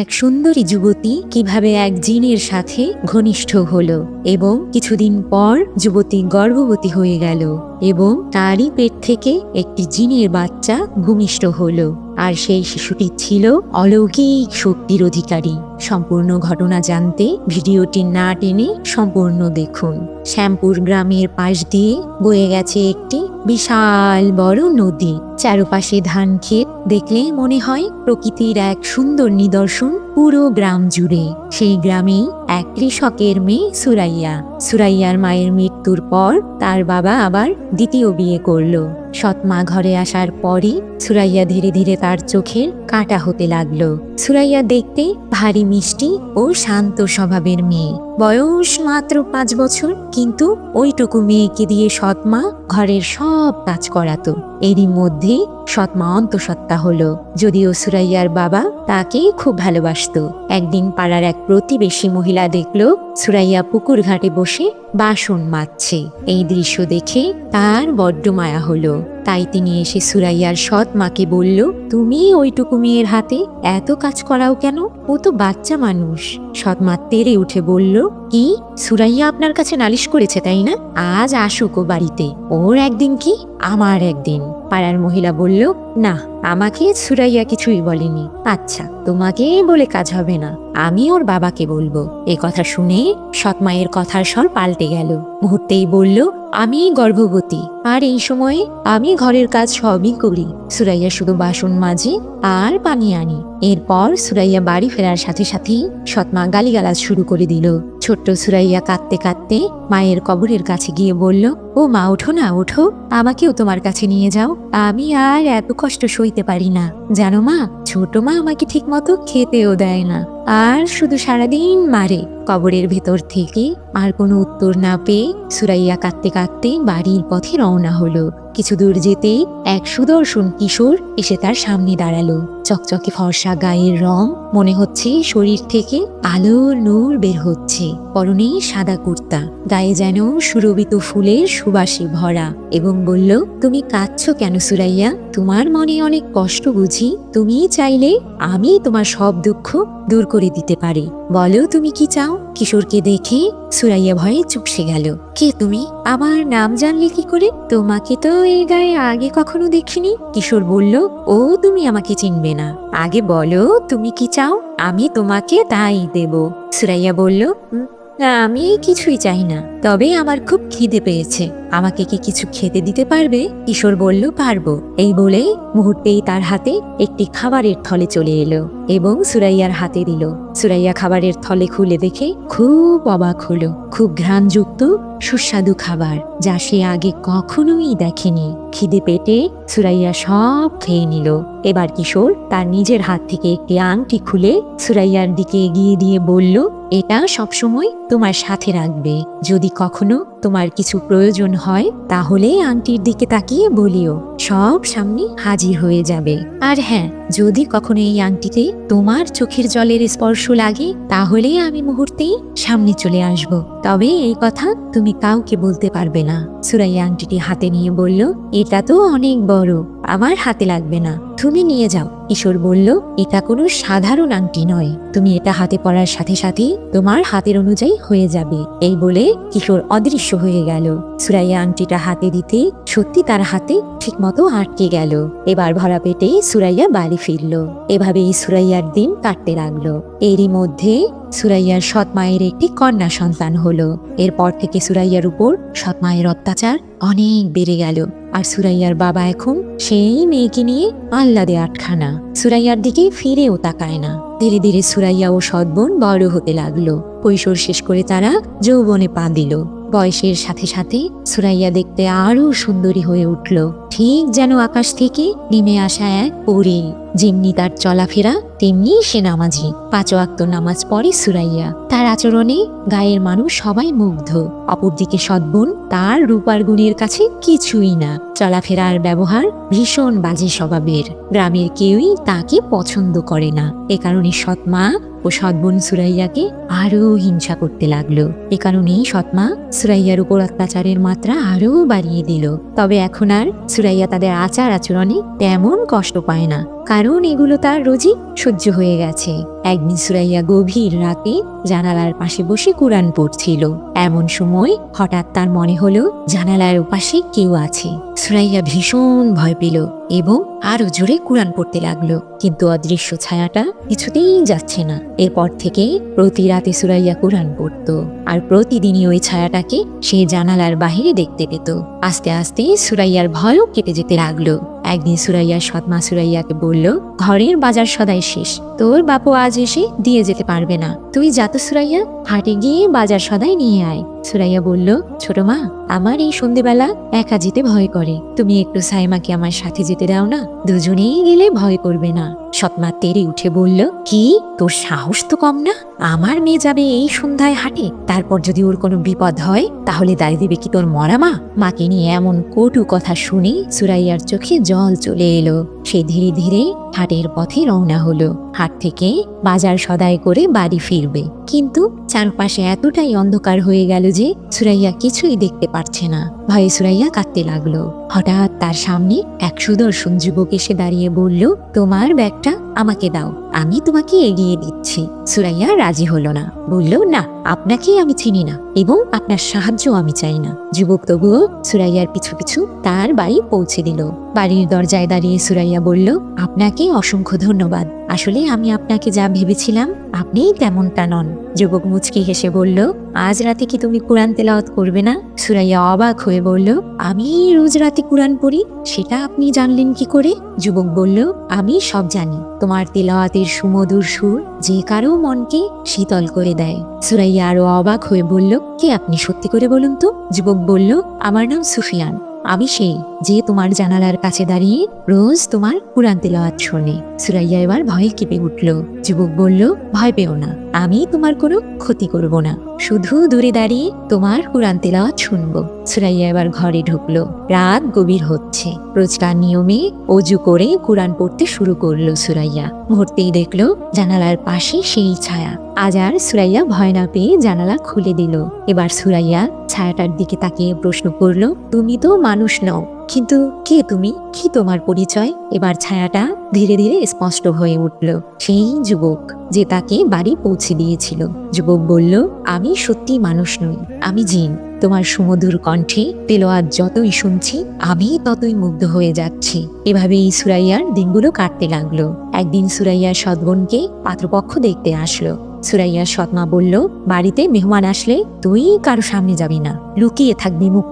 এক সুন্দরী যুবতী কীভাবে এক জিনের সাথে ঘনিষ্ঠ হল এবং কিছুদিন পর যুবতী গর্ভবতী হয়ে গেল এবং তারই পেট থেকে একটি জিনের বাচ্চা ভূমিষ্ঠ হল। আর সেই শিশুটি ছিল অলৌকিক শক্তির অধিকারী। সম্পূর্ণ ঘটনা জানতে ভিডিওটি না টেনে সম্পূর্ণ দেখুন। শ্যামপুর গ্রামের পাশ দিয়ে বয়ে গেছে একটি বিশাল বড় নদী। চারপাশে ধান ক্ষেত দেখলে মনে হয় প্রকৃতির এক সুন্দর নিদর্শন পুরো গ্রাম জুড়ে। সেই গ্রামেই এক কৃষকের মেয়ে সুরাইয়া। সুরাইয়ার মায়ের মৃত্যুর পর তার বাবা আবার দ্বিতীয় বিয়ে করল। সৎমা ঘরে আসার পরই সুরাইয়া ধীরে ধীরে তার চোখের কাটা হতে লাগল। সুরাইয়া দেখতে ভারী মিষ্টি ও শান্ত স্বভাবের মেয়ে। বয়স মাত্র পাঁচ বছর, কিন্তু ওইটুকু মেয়েকে দিয়ে সৎমা ঘরের সব কাজ করাতো। এরই মধ্যে সৎমা অন্তঃসত্ত্বা হলো, যদিও সুরাইয়ার বাবা তাকে খুব ভালোবাসতো। একদিন পাড়ার এক প্রতিবেশী মহিলা দেখল সুরাইয়া পুকুর ঘাটে বসে বাসন মাজছে। এই দৃশ্য দেখে তার বড্ড মায়া হলো। তাই তিনি এসে সুরাইয়ার সৎ মাকে বলল, তুমি ওইটুকু মেয়ের হাতে এত কাজ করাও কেন? ও তো বাচ্চা মানুষ। সৎ মা তেরে উঠে বলল, কি? সুরাইয়া আপনার কাছে নালিশ করেছে, তাই না? আজ আসুক ও বাড়িতে। ওর একদিন কি? আমার একদিন। পাড়ার মহিলা বলল, না, আমাকে সুরাইয়া কিছুই বলেনি। আচ্ছা তোমাকে বলে কাজ হবে না। আমি ওর বাবাকে বলব। এ কথা শুনে সৎমায়ের কথার স্বর পাল্টে গেল। মুহূর্তেই বলল আমি গর্ভবতী। আর এই সময়ে আমি ঘরের কাজ সবই করি। সুরাইয়া শুধু বাসন মাজে আর পানি আনি। এরপর সুরাইয়া বাড়ি ফেরার সাথে সাথেই সৎমা গালিগালাজ শুরু করে দিল। ছোট্ট সুরাইয়া কাঁদতে কাঁদতে মায়ের কবরের কাছে গিয়ে বলল, ও মা, ওঠো না, ওঠো। আমাকেও তোমার কাছে নিয়ে যাও। আমি আর এত কষ্ট সইতে পারি না। জানো মা, ছোট মা আমাকে ঠিক মতো খেতেও দেয় না। আর শুধু সারাদিন মারে, কবরের ভেতর থেকে আর কোনো উত্তর না পেয়ে সুরাইয়া কাঁদতে কাঁদতে বাড়ির পথে রওনা হলো। কিছু দূর যেতেই এক সুদর্শন কিশোর এসে তার সামনে দাঁড়াল। চকচকে ফর্সা গায়ের রং মনে হচ্ছে শরীর থেকে আলোর নূর বের হচ্ছে। পরনে সাদা কুর্তা, গায়ে যেন সুরভিত ফুলের সুবাসে ভরা এবং বলল, তুমি কাঁদছো কেন সুরাইয়া? তোমার মনে অনেক কষ্ট বুঝি। তুমি চাইলে আমি তোমার সব দুঃখ দূর করে দিতে পারি। বলো তুমি কি চাও? কিশোরকে দেখে সুরাইয়া ভয়ে চুপসে গেল। কে তুমি? আমার নাম জানলে কি করে? তোমাকে তো এই গায়ে আগে কখনো দেখিনি? কিশোর বলল ও তুমি আমাকে চিনবে না। আগে বলো তুমি কি চাও? আমি তোমাকে তাই দেব। সুরাইয়া বলল "উম, না আমি কিছুই চাই না। তবে আমার খুব খিদে পেয়েছে। আমাকে কি কিছু খেতে দিতে পারবে? কিশোর বলল, পারব। এই বলেই মুহূর্তেই তার হাতে একটি খাবারের থলে চলে এলো এবং সুরাইয়ার হাতে দিল। সুরাইয়া খাবারের থলে খুলে দেখে খুব অবাক হলো। খুব ঘ্রাণযুক্ত, সুস্বাদু খাবার, যা সে আগে কখনোই দেখেনি। খিদে পেটে সুরাইয়া সব খেয়ে নিল। এবার কিশোর তার নিজের হাত থেকে একটি আংটি খুলে সুরাইয়ার দিকে এগিয়ে দিয়ে বলল, এটা সবসময় তোমার সাথে রাখবে। যদি কখনো তোমার কিছু প্রয়োজন হয়, তাহলে আংটির দিকে তাকিয়ে বলিও, সব সামনে হাজির হয়ে যাবে। আর হ্যাঁ যদি কখনো এই আংটিতে তোমার চোখের জলের স্পর্শ লাগে, তাহলে আমি মুহূর্তেই সামনে চলে আসব। তবে এই কথা তুমি কাউকে বলতে পারবে না। সুরাইয়া আংটিটি হাতে নিয়ে বলল, এটা তো অনেক বড়, আমার হাতে লাগবে না। তুমি নিয়ে যাও। কিশোর বলল, এটা কোনো সাধারণ আংটি নয়। তুমি এটা হাতে পরার সাথে সাথে তোমার হাতের অনুযায়ী হয়ে যাবে। এই বলে কিশোর অদৃশ্য হয়ে গেল। সুরাইয়া আংটিটা হাতে দিতে সত্যি তার হাতে ঠিকমতো আটকে গেল। এবার ভরা পেটে সুরাইয়া বাড়ি ফিরল। এভাবেই সুরাইয়ার দিন কাটতে লাগল। এরই মধ্যে সুরাইয়ার সৎ মায়ের একটি কন্যা সন্তান হলো। এরপর থেকে সুরাইয়ার উপর সৎ মায়ের অত্যাচার অনেক বেড়ে গেল। আর সুরাইয়ার বাবা এখন সেই মেয়েকে নিয়ে আহ্লাদে আটখানা। সুরাইয়ার দিকে ফিরেও তাকায় না। ধীরে ধীরে সুরাইয়া ও সদ্বন বড় হতে লাগল। কৈশোর শেষ করে তারা যৌবনে পা দিল। বয়সের সাথে সাথে সুরাইয়া দেখতে আরও সুন্দরী হয়ে উঠল। ঠিক যেন আকাশ থেকে নেমে আসা এক পরে। যেমনি তার চলাফেরা, তেমনি সে নামাজি। পাঁচ ওয়াক্ত নামাজ পড়ে সুরাইয়া। তার আচরণে গায়ের মানুষ সবাই মুগ্ধ। অপরদিকে সদ্গুণ তার রূপার গুণের কাছে কিছুই না। চলাফেরার ব্যবহার ভীষণ বাজে স্বভাবের। গ্রামের কেউই তাকে পছন্দ করে না। এ কারণে সৎমা ও সৎবোন সুরাইয়াকে আরও হিংসা করতে লাগল। এ কারণেই সৎমা সুরাইয়ার উপর অত্যাচারের মাত্রা আরও বাড়িয়ে দিল। তবে এখন আর সুরাইয়া তাদের আচার আচরণে তেমন কষ্ট পায় না। কারণ এগুলো তার রোজই সহ্য হয়ে গেছে। একদিন সুরাইয়া গভীর রাতে জানালার পাশে বসে কোরআন পড়ছিল। এমন সময় হঠাৎ তার মনে হলো, জানালার ওপাশে কেউ আছে। সুরাইয়া ভীষণ ভয় পেল এবং আরও জোরে কোরআন পড়তে লাগল। কিন্তু অদৃশ্য ছায়াটা কিছুতেই যাচ্ছে না। এরপর থেকে প্রতি রাতে সুরাইয়া কোরআন পড়তো আর প্রতিদিনই ওই ছায়াটাকে সে জানালার বাহিরে দেখতে পেত। আস্তে আস্তে সুরাইয়ার ভয়ও কেটে যেতে লাগল। একদিন সুরাইয়ার সৎমা সুরাইয়াকে বলল, ঘরের বাজার সদাই শেষ। তোর বাপু আজ এসে দিয়ে যেতে পারবে না। তুই যা তো সুরাইয়া, হাটে গিয়ে বাজার সদাই নিয়ে আয়। সুরাইয়া বলল, ছোট মা, আমার এই সন্ধেবেলা একা যেতে ভয় করে। তুমি একটু সাইমাকে আমার সাথে যেতে দাও না। দুজনেই গেলে ভয় করবে না। সৎমা তেরে উঠে বলল, কি? তোর সাহস তো কম না? আমার মেয়ে যাবে এই সন্ধ্যায় হাটে। তারপর যদি ওর কোনো বিপদ হয়, তাহলে দায় দেবে কি তোর মরা মা? মাকে নিয়ে এমন কটু কথা শুনে সুরাইয়ার চোখে জল চলে এলো। সে ধীরে ধীরে হাটের পথে রওনা হলো। হাট থেকে বাজার সদাই করে বাড়ি ফিরবে। কিন্তু চারপাশে এতটাই অন্ধকার হয়ে গেল যে সুরাইয়া কিছুই দেখতে পারছে না। ভয়ে সুরাইয়া কাঁদতে লাগল। হঠাৎ তার সামনে এক সুদর্শন যুবক এসে দাঁড়িয়ে বলল, তোমার ব্যাগটা আমাকে দাও, আমি তোমাকে এগিয়ে দিচ্ছি। সুরাইয়া রাজি হলো না। বলল, না আপনাকে আমি চিনি না এবং আপনার সাহায্য আমি চাই না। যুবক তবুও সুরাইয়ার পিছু পিছু তার বাড়ি পৌঁছে দিল। বাড়ির দরজায় দাঁড়িয়ে সুরাইয়া বলল, আপনাকে অসংখ্য ধন্যবাদ। আসলে আমি আপনাকে যা ভেবেছিলাম আপনি তেমনটা নন। যুবক মুচকি হেসে বলল, আজ রাতে কি তুমি কোরআন তেলাওয়াত করবে না? সুরাইয়া অবাক হয়ে বলল, আমি রোজ রাতে কোরআন পড়ি, সেটা আপনি জানলেন কি করে? যুবক বলল, আমি সব জানি। তোমার তেলাওয়াতের সুমধুর সুর যে কারও মনকে শীতল করে দেয়। সুরাইয়া আরও অবাক হয়ে বলল, কে আপনি সত্যি করে বলুন তো? যুবক বলল, আমার নাম সুফিয়ান। আমি সেই যে তোমার জানালার কাছে দাঁড়িয়ে রোজ তোমার কোরআন তেলাওয়াত শোনে। সুরাইয়া এবার ভয়ে কেঁপে উঠল। যুবক বলল, ভয় পেও না। আমি তোমার কোনো ক্ষতি করব না। শুধু দূরে দাঁড়িয়ে তোমার কোরআন তেলাওয়াত শুনব। সুরাইয়া এবার ঘরে ঢুকলো। রাত গভীর হচ্ছে। রোজকার নিয়মে অজু করে কোরআন পড়তে শুরু করল সুরাইয়া। মুহূর্তেই দেখল জানালার পাশে সেই ছায়া। আজ আর সুরাইয়া ভয় না পেয়ে জানালা খুলে দিল। এবার সুরাইয়া ছায়াটার দিকে তাকিয়ে প্রশ্ন করল, তুমি তো মানুষ নও কিন্তু কে তুমি? কি তোমার পরিচয়? এবার ছায়াটা ধীরে ধীরে স্পষ্ট হয়ে উঠল। সেই যুবক যে তাকে বাড়ি পৌঁছে দিয়েছিল। যুবক বলল, আমি সত্যি মানুষ নই। আমি জিন। তোমার সুমধুর কণ্ঠে তেলোয়াত যতই শুনছি, আমি ততই মুগ্ধ হয়ে যাচ্ছি। এভাবেই সুরাইয়ার দিনগুলো কাটতে লাগল। একদিন সুরাইয়ার সদ্গণকে পাত্রপক্ষ দেখতে আসলো। সুরাইয়ার সৎমা বলল, বাড়িতে মেহমান আসলে তুই কারও সামনে যাবি না। লুকিয়ে থাকবি মুখ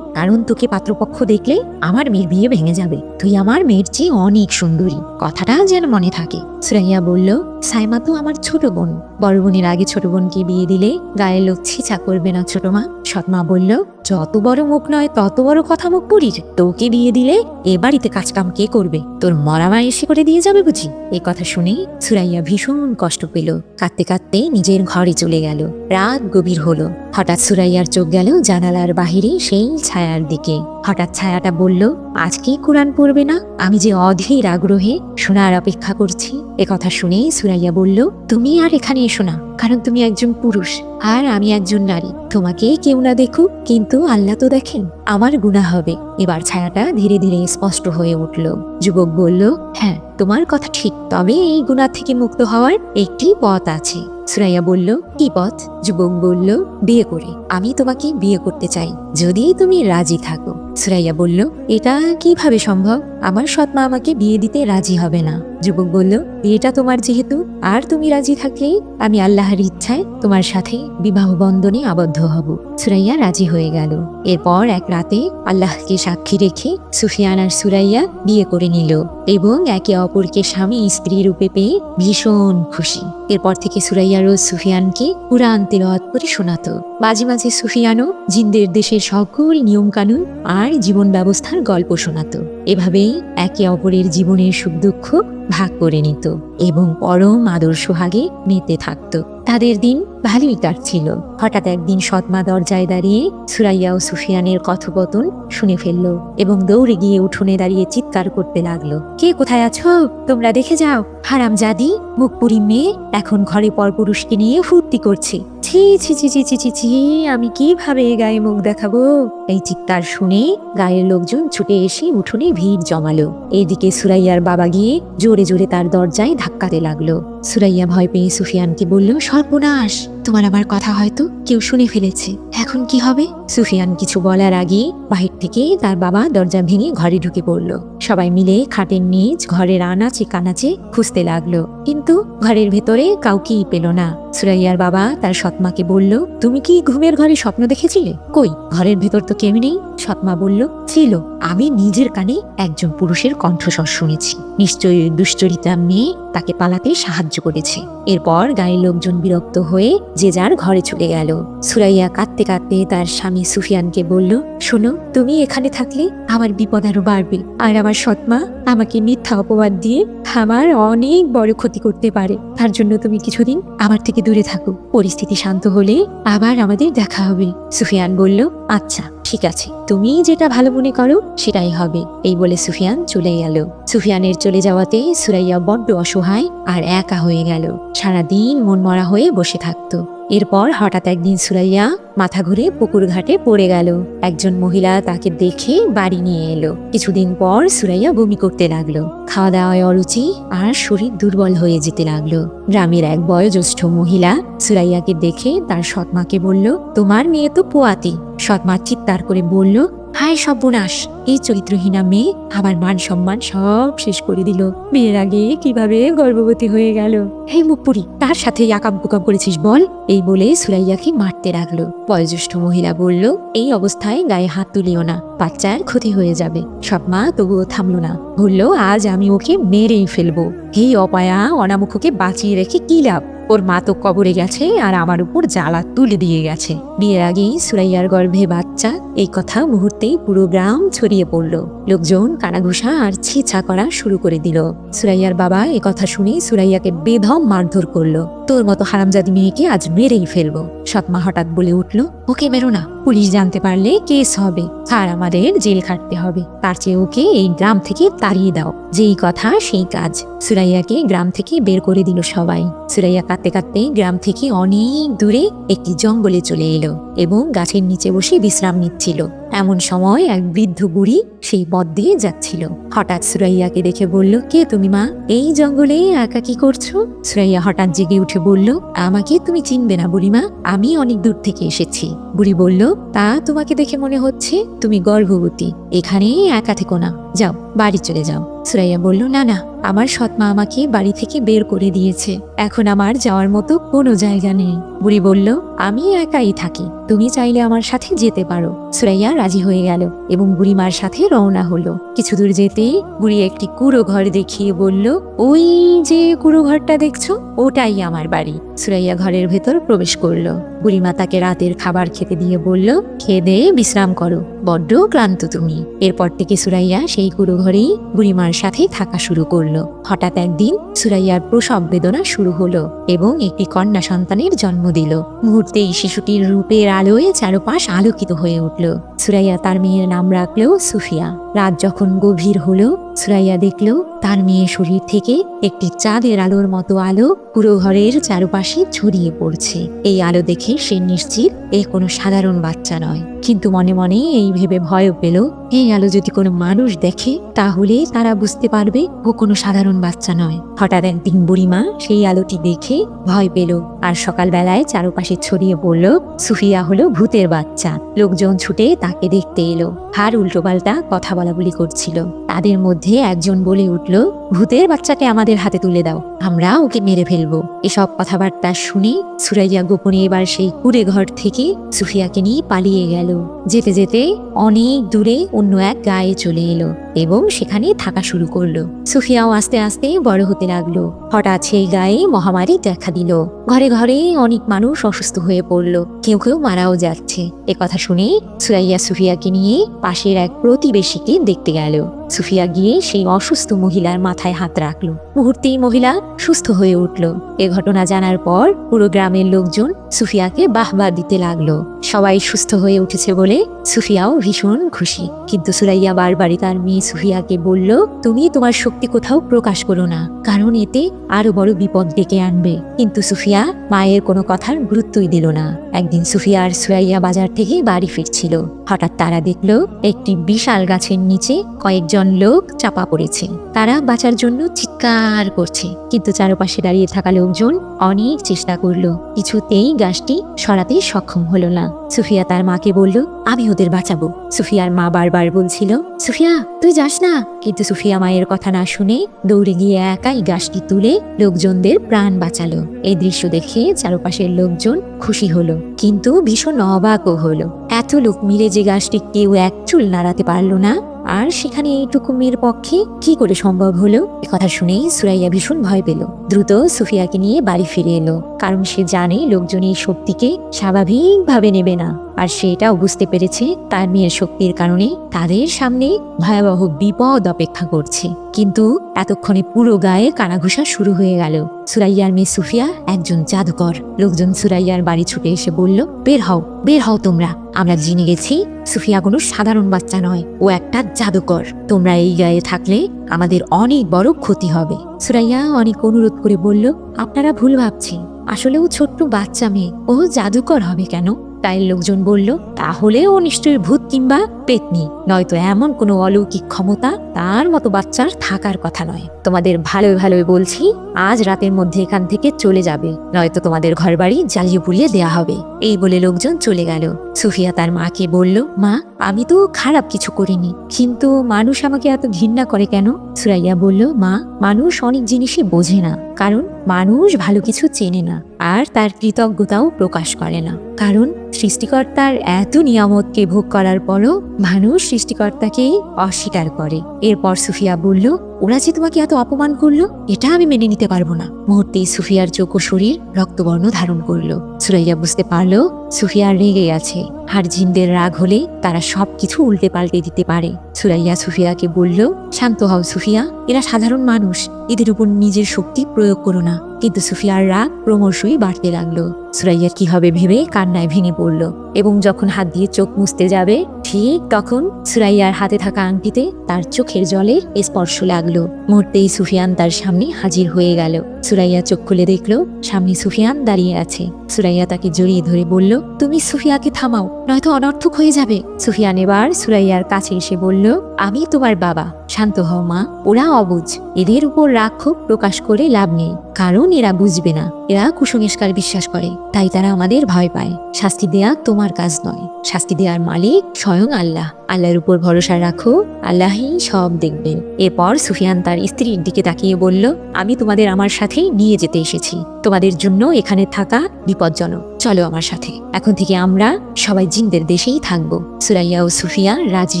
কারণ তোকে পাত্রপক্ষ দেখলে আমার মেয়ের বিয়ে ভেঙে যাবে। তুই আমার মেয়ের চেয়ে অনেক সুন্দরী। কথাটা যেন মনে থাকে। সুরাইয়া বলল, সাইমা তো আমার ছোট বোন। বড় বোনের আগে ছোট বোনকে বিয়ে দিলে গায়ে লোক ছিছা করবে না ছোট মা। সৎমা বলল, যত বড় মুখ নয়, তত বড় কথা মুখ পুরীর তোকে বিয়ে দিলে এ বাড়িতে কাজকাম কে করবে? তোর মরা মা এসে করে দিয়ে যাবে বুঝি? এ কথা শুনে সুরাইয়া ভীষণ কষ্ট পেল। কাঁদতে কাঁদতে নিজের ঘরে চলে গেল। রাত গভীর হলো। হঠাৎ সুরাইয়ার চোখ গেল জানালার বাহিরে সেই ছায়ার দিকে। হঠাৎ ছায়াটা বলল, আজকে কোরআন পড়বে না? আমি যে অধীর আগ্রহে শোনার অপেক্ষা করছি। কথা শুনে সুরাইয়া বলল, তুমি আর এখানে এসো না, কারণ তুমি একজন পুরুষ আর আমি একজন নারী। তোমাকে কেউ না দেখুক, কিন্তু আল্লাহ তো দেখেন। আমার গুণা হবে। এবার ছায়াটা ধীরে ধীরে স্পষ্ট হয়ে উঠল। যুবক বলল হ্যাঁ তোমার কথা ঠিক। তবে এই গুণা থেকে মুক্ত হওয়ার একটি পথ আছে। সুরাইয়া বলল, কি পথ? যুবক বলল, বিয়ে করে। আমি তোমাকে বিয়ে করতে চাই। যদি তুমি রাজি থাকো। সুরাইয়া বলল, এটা কীভাবে সম্ভব? আমার সৎমা আমাকে বিয়ে দিতে রাজি হবে না। যুবক বলল বিয়েটা তোমার যেহেতু, আর তুমি রাজি থাকলেই আমি আল্লাহর ইচ্ছায় তোমার সাথে বিবাহ বন্ধনে আবদ্ধ হব। সুরাইয়া রাজি হয়ে গেল। এরপর এক রাতে আল্লাহকে সাক্ষী রেখে সুফিয়ান আর সুরাইয়া বিয়ে করে নিল এবং একে অপরকে স্বামী স্ত্রী রূপে পেয়ে ভীষণ খুশি। এরপর থেকে সুরাইয়া রোজ সুফিয়ানকে কুরআন তেলাওয়াত করে শোনাতো। মাঝে মাঝে সুফিয়ানও জিনদের দেশের সকল নিয়মকানুন আর জীবন ব্যবস্থার গল্প শোনাতো। এভাবেই একে অপরের জীবনের সুখ দুঃখ ভাগ করে নিত এবং পরম আদর সোহাগে মেতে থাকত। তাদের দিন ভালোই কাটছিল হঠাৎ একদিন সৎমা দরজায় দাঁড়িয়ে সুরাইয়া ও সুফিয়ানের কথোপকথন শুনে ফেলল এবং দৌড়ে গিয়ে উঠোনে দাঁড়িয়ে চিৎকার করতে লাগল। কে কোথায় আছো? তোমরা দেখে যাও। হারাম জাদি মুখপুরি মেয়ে, এখন ঘরে পরপুরুষকে নিয়ে ফুর্তি করছে। ছি ছি ছি ছি ছি ছি ছি, আমি কীভাবে গায়ে মুখ দেখাবো? এই চিৎকার শুনে গায়ের লোকজন ছুটে এসে উঠোনে ভিড় জমালো। এদিকে সুরাইয়ার বাবা গিয়ে জোরে জোরে তার দরজায় ধাক্কাতে লাগল। সুরাইয়া ভয় পেয়ে সুফিয়ানকে বলল, সর্বনাশ! তোমার আমার কথা হয়তো কেউ শুনে ফেলেছে। এখন কি হবে? সুফিয়ান কিছু বলার আগে বাহির থেকে তার বাবা দরজা ভেঙে ঘরে ঢুকে পড়ল। সবাই মিলে খাটের নিচ ঘরের আনাচে কানাচে খুঁজতে লাগল। কিন্তু ঘরের ভেতরে কাউকেই পেল না। সুরাইয়ার বাবা তার সৎমাকে বলল, তুমি কি ঘুমের ঘরে স্বপ্ন দেখেছিলে? কই, ঘরের ভেতর তো কেউ নেই? সৎমা বলল, ছিল। আমি নিজের কানে একজন পুরুষের কণ্ঠস্বর শুনেছি। নিশ্চয়ই দুশ্চরিতা মেয়ে তাকে পালাতে সাহায্য করেছে। এরপর গায়ের লোকজন বিরক্ত হয়ে যে যার ঘরে চলে গেল। সুরাইয়া কাঁদতে কাঁদতে তার স্বামী সুফিয়ানকে বলল, শোনো, তুমি এখানে থাকলে আমার বিপদ আরও বাড়বে। আর আমার সৎমা আমাকে মিথ্যা অপবাদ দিয়ে আমার অনেক বড় ক্ষতি করতে পারে। তার জন্য তুমি কিছুদিন আমার থেকে দূরে থাকো। পরিস্থিতি শান্ত হলে আবার আমাদের দেখা হবে। সুফিয়ান বলল আচ্ছা ঠিক আছে। তুমি যেটা ভালো মনে করো, সেটাই হবে। এই বলে সুফিয়ান চলে গেল। সুফিয়ানের চলে যাওয়াতে সুরাইয়া বড্ড অসহায় আর একা হয়ে গেল। সারাদিন মন মরা হয়ে বসে থাকতো। এরপর হঠাৎ একদিন সুরাইয়া মাথা ঘুরে পুকুর ঘাটে পড়ে গেল। একজন মহিলা তাকে দেখে বাড়ি নিয়ে এলো। কিছুদিন পর সুরাইয়া বমি করতে লাগল। খাওয়া দাওয়ায় অরুচি আর শরীর দুর্বল হয়ে যেতে লাগল। গ্রামের এক বয়োজ্যেষ্ঠ মহিলা সুরাইয়াকে দেখে তার সৎমাকে বলল, তোমার মেয়ে তো পোয়াতি। সৎমা চিৎকার করে বলল হায় সর্বনাশ। এই চরিত্রহীনা মেয়ে আমার মান সম্মান সব শেষ করে দিল। বিয়ের আগে কীভাবে গর্ভবতী হয়ে গেল? হে মুখপুরি, তার সাথে আকাম কুকাম করেছিস বল। এই বলে সুরাইয়াকে মারতে লাগল। বয়োজ্যেষ্ঠ মহিলা বলল, এই অবস্থায় গায়ে হাত তুলিও না, বাচ্চার ক্ষতি হয়ে যাবে। সব মা তবুও থামলো না। বলল, আজ আমি ওকে মেরেই ফেলব। হে অপায়া অনামুখকে বাঁচিয়ে রেখে কি লাভ? ওর মা তো কবরে গেছে আর আমার উপর জ্বালা তুলে দিয়ে গেছে। বিয়ের আগেই সুরাইয়ার গর্ভে বাচ্চা। এই কথা মুহূর্তেই পুরো গ্রাম ছড়িয়ে পড়ল। লোকজন কানাঘুষা আর ছিছা করা শুরু করে দিল। সুরাইয়ার বাবা এ কথা শুনে সুরাইয়াকে বেধম মারধর করল। তোর মতো হারামজাদি মেয়েকে আজ মেরেই ফেলব। সৎমা হঠাৎ বলে উঠল, ওকে মেরো না। পুলিশ জানতে পারলে কেস হবে। আর আমাদের জেল খাটতে হবে। তার চেয়ে ওকে এই গ্রাম থেকে তাড়িয়ে দাও। যেই কথা, সেই কাজ। সুরাইয়াকে গ্রাম থেকে বের করে দিল সবাই। সুরাইয়া কাঁদতে কাঁদতে গ্রাম থেকে অনেক দূরে একটি জঙ্গলে চলে এলো এবং গাছের নিচে বসে বিশ্রাম নিচ্ছিল। এমন সময় এক বৃদ্ধ বুড়ি সেই পথ দিয়ে যাচ্ছিল। হঠাৎ সুরাইয়াকে দেখে বলল, কে তুমি মা? এই জঙ্গলে একা কি করছ? সুরাইয়া হঠাৎ জেগে উঠে বলল, আমাকে তুমি চিনবে না বুড়িমা, আমি অনেক দূর থেকে এসেছি। বুড়ি বলল, তা তোমাকে দেখে মনে হচ্ছে, তুমি গর্ভবতী, এখানে একা থেকো না। যাও, বাড়ি চলে যাও। সুরাইয়া বলল, না না, আমার সৎমা আমাকে বাড়ি থেকে বের করে দিয়েছে। এখন আমার যাওয়ার মতো কোনো জায়গা নেই। বুড়ি বলল আমি একাই থাকি, তুমি চাইলে আমার সাথে যেতে পারো। সুরাইয়া রাজি হয়ে গেল এবং বুড়িমার সাথে রওনা হলো। কিছু দূর যেতেই বুড়ি একটি কুড়ো ঘর দেখিয়ে বলল, ওই যে কুড়ো ঘরটা দেখছ, ওটাই আমার বাড়ি। সুরাইয়া ঘরের ভেতর প্রবেশ করল। বুড়িমা তাকে রাতের খাবার খেতে দিয়ে বলল, খেয়ে বিশ্রাম করো, বড্ড ক্লান্ত তুমি। এরপর থেকে সুরাইয়া সেই কুড়ো ঘরেই বুড়িমার সাথে থাকা শুরু করল। হঠাৎ একদিন সুরাইয়ার প্রসব বেদনা শুরু হলো এবং একটি কন্যা সন্তানের জন্ম দিল। মুহূর্তেই শিশুটির রূপের আলোয় চারপাশ আলোকিত হয়ে উঠল। সুরাইয়া তার মেয়ের নাম রাখল সুফিয়া। রাত যখন গভীর হলো, সুরাইয়া দেখল তার মেয়ের শরীর থেকে একটি চাঁদের আলোর মতো আলো পুরো ঘরের চারপাশে ছড়িয়ে পড়ছে। এই আলো দেখে সে নিশ্চিত, এ কোনো সাধারণ বাচ্চা নয়। কিন্তু মনে মনে এই ভেবে ভয়ও পেল। এই আলো যদি কোনো মানুষ দেখে, তাহলে তারা বুঝতে পারবে ও কোনো সাধারণ বাচ্চা নয়। হঠাৎ একদিন বুড়িমা সেই আলোটি দেখে ভয় পেল আর সকালবেলায় চারপাশে ছড়িয়ে পড়ল, সুফিয়া হলো ভূতের বাচ্চা। লোকজন ছুটে তাকে দেখতে এলো। আর উল্টোপাল্টা কথা বলা বলি করছিল। তাদের মধ্যে একজন বলে উঠল, ভূতের বাচ্চাকে আমাদের হাতে তুলে দাও, আমরা ওকে মেরে ফেলব। এসব কথাবার্তা শুনে সুরাইয়া গোপনে এবার সেই কুড়ে ঘর থেকে সুফিয়াকে নিয়ে পালিয়ে গেল। যেতে যেতে অনেক দূরে অন্য এক গায়ে চলে এলো এবং সেখানে থাকা শুরু করল। সুফিয়াও আস্তে আস্তে বড় হতে লাগল। হঠাৎ সেই গায়ে মহামারী দেখা দিল। ঘরে ঘরে অনেক মানুষ অসুস্থ হয়ে পড়ল। কেউ কেউ মারাও যাচ্ছে। এ কথা শুনে সুরাইয়া সুফিয়াকে নিয়ে পাশের এক প্রতিবেশীকে দেখতে গেল। সুফিয়া গিয়ে সেই অসুস্থ মহিলার মাথায় হাত রাখল। মুহূর্তেই মহিলা সুস্থ হয়ে উঠল। এ ঘটনা জানার পর পুরো গ্রামের লোকজন সুফিয়াকে বাহবা দিতে লাগল। সবাই সুস্থ হয়ে উঠেছে বলে সুফিয়াও ভীষণ খুশি। কিন্তু সুরাইয়া বারবারই তার মেয়ে সুফিয়াকে বলল, তুমি তোমার শক্তি কোথাও প্রকাশ করো না। কারণ এতে আরও বড় বিপদ ডেকে আনবে। কিন্তু সুফিয়া মায়ের কোনো কথার গুরুত্বই দিল না। একদিন সুফিয়া আর সুরাইয়া বাজার থেকে বাড়ি ফিরছিল। হঠাৎ তারা দেখল, একটি বিশাল গাছের নিচে কয়েকজন লোক চাপা পড়েছে। তারা বাঁচার জন্য চিৎকার করছে। কিন্তু চারপাশে দাঁড়িয়ে থাকা লোকজন অনেক চেষ্টা করল। কিছুতেই গাছটি সরাতে সক্ষম হলো না। সুফিয়া তার মাকে বলল, আমি ওদের বাঁচাবো। সুফিয়ার মা বারবার বলছিল, সুফিয়া, তুই যাস না। কিন্তু সুফিয়া মায়ের কথা না শুনে দৌড়ে গিয়ে একাই গাছটি তুলে লোকজনদের প্রাণ বাঁচালো। এই দৃশ্য দেখে চারপাশের লোকজন খুশি হলো, কিন্তু ভীষণ অবাকও হলো। এত লোক মিলে যে গাছটি কেউ এক চুল নাড়াতে পারল না আর সেখানে এইটুকু মেয়ের পক্ষে কি করে সম্ভব হলো? কথা শুনেই সুরাইয়া ভীষণ ভয় পেল। দ্রুত সুফিয়াকে নিয়ে বাড়ি ফিরে এলো, কারণ সে জানে লোকজন এই শক্তিকে স্বাভাবিকভাবে নেবে না। আর সে এটাও বুঝতে পেরেছে তার মেয়ের শক্তির কারণে তাদের সামনে ভয়াবহ বিপদ অপেক্ষা করছে। কিন্তু এতক্ষণে পুরো গায়ে কানাঘুষা শুরু হয়ে গেল। সুরাইয়ার মেয়ে সুফিয়া একজন জাদুকর। লোকজন সুরাইয়ার বাড়ি ছুটে এসে বলল, বের হও বের হও তোমরা। আমরা জেনে গেছি। সুফিয়া কোনো সাধারণ বাচ্চা নয়, ও একটা জাদুকর। তোমরা এই গায়ে থাকলে আমাদের অনেক বড় ক্ষতি হবে। সুরাইয়া অনেক অনুরোধ করে বলল, আপনারা ভুল ভাবছেন। আসলে ও ছোট্ট বাচ্চা মেয়ে। ও জাদুকর হবে কেন? তাই লোকজন বলল, তাহলে ও নিশ্চয়ই ভূত কিংবা পেতনি। নয়তো এমন কোনো অলৌকিক ক্ষমতা তার মতো বাচ্চার থাকার কথা নয়। তোমাদের ভালো ভালো বলছি, আজ রাতের মধ্যে এখান থেকে চলে যাবে। নয়তো তোমাদের ঘরবাড়ি জ্বালিয়ে পুড়িয়ে দেয়া হবে। এই বলে লোকজন চলে গেল। সুফিয়া তার মাকে বলল, মা, আমি তো খারাপ কিছু করিনি, কিন্তু মানুষ আমাকে এত ঘৃণা করে কেন? সুরাইয়া বলল, মা, মানুষ অনেক জিনিসই বোঝে না, কারণ মানুষ ভালো কিছু চেনে না, আর তার কৃতজ্ঞতাও প্রকাশ করে না। কারণ সৃষ্টিকর্তার এত নিয়ামতকে ভোগ করার পরও মানুষ সৃষ্টিকর্তাকে অস্বীকার করে। এরপর সুফিয়া বলল, ওরা যে তোমাকে এত অপমান করল, এটা আমি মেনে নিতে পারব না। মুহূর্তেই সুফিয়ার চোখ শরীর রক্তবর্ণ ধারণ করল। সুরাইয়া বুঝতে পারল, সুফিয়া রেগে আছে। আর জিনদের রাগ হলে তারা সব কিছু উল্টে পাল্টে দিতে পারে। সুরাইয়া সুফিয়াকে বলল, শান্ত হও সুফিয়া, এরা সাধারণ মানুষ, এদের উপর নিজের শক্তি প্রয়োগ করো না। কিন্তু সুফিয়ার রাগ ক্রমশই বাড়তে লাগল। সুরাইয়ার কি হবে ভেবে কান্নায় ভেঙে পড়ল এবং যখন হাত দিয়ে চোখ মুছতে যাবে ঠিক তখন সুরাইয়ার হাতে থাকা আংটিতে তার চোখের জলে স্পর্শ লাগল। মুহূর্তেই সুফিয়ান তার সামনে হাজির হয়ে গেল। সুরাইয়া চোখ খুলে দেখল, সামনে সুফিয়ান দাঁড়িয়ে আছে। সুরাইয়া তাকে জড়িয়ে ধরে বলল, তুমি সুফিয়াকে থামাও, নয়তো অনর্থক হয়ে যাবে। সুফিয়ান এবার সুরাইয়ার কাছে এসে বলল, আমি তোমার বাবা। শান্ত হও মা, ওরা অবুঝ। এদের উপর রাগ ক্ষোভ প্রকাশ করে লাভ নেই। কারণ এরা বুঝবে না। এরা কুসংস্কার বিশ্বাস করে। তাই তারা আমাদের ভয় পায়। শাস্তি দেয়া তোমার কাজ নয়। শাস্তি দেওয়ার মালিক স্বয়ং আল্লাহ। আল্লাহর উপর ভরসা রাখো। আল্লাহই সব দেখবেন এরপর সুফিয়ান তার স্ত্রীর দিকে তাকিয়ে বলল, আমি তোমাদের আমার সাথে নিয়ে যেতে এসেছি। তোমাদের জন্য এখানে থাকা বিপজ্জনক। চলো আমার সাথে। এখন থেকে আমরা সবাই জিনদের দেশেই থাকব। সুরাইয়া ও সুফিয়া রাজি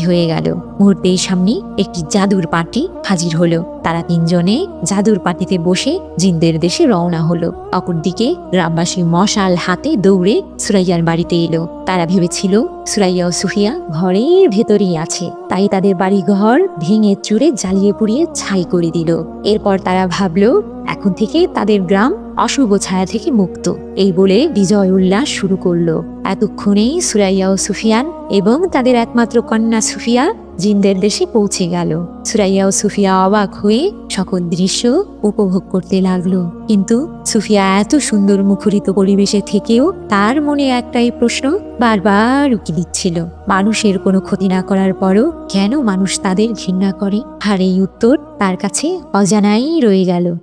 হয়ে গেল। মুহূর্তেই সামনে একটি জাদুর পার্টি হাজির হলো। তারা তিনজনে জাদুর পার্টিতে বসে জিনদের দেশে রওনা হলো। অপরদিকে গ্রামবাসী মশাল হাতে দৌড়ে সুরাইয়ার বাড়িতে এলো। তারা ভেবেছিল, সুরাইয়া ও সুফিয়া ঘরের ভেতরেই আছে। তাই তাদের বাড়ি ঘর ভেঙে চুরে জ্বালিয়ে পুড়িয়ে ছাই করে দিল। এরপর তারা ভাবলো, এখন থেকে তাদের গ্রাম অশুভ ছায়া থেকে মুক্ত। এই বলে বিজয় উল্লাস শুরু করল। এতক্ষণেই সুরাইয়া ও সুফিয়ান এবং তাদের একমাত্র কন্যা সুফিয়া জিনদের দেশে পৌঁছে গেল। সুরাইয়া ও সুফিয়া অবাক হয়ে সকল দৃশ্য উপভোগ করতে লাগল। কিন্তু সুফিয়া এত সুন্দর মুখরিত পরিবেশে থেকেও তার মনে একটাই প্রশ্ন বারবার উকি দিচ্ছিল। মানুষের কোনো ক্ষতি না করার পরও কেন মানুষ তাদের ঘৃণা করে? আর এই উত্তর তার কাছে অজানাই রয়ে গেল।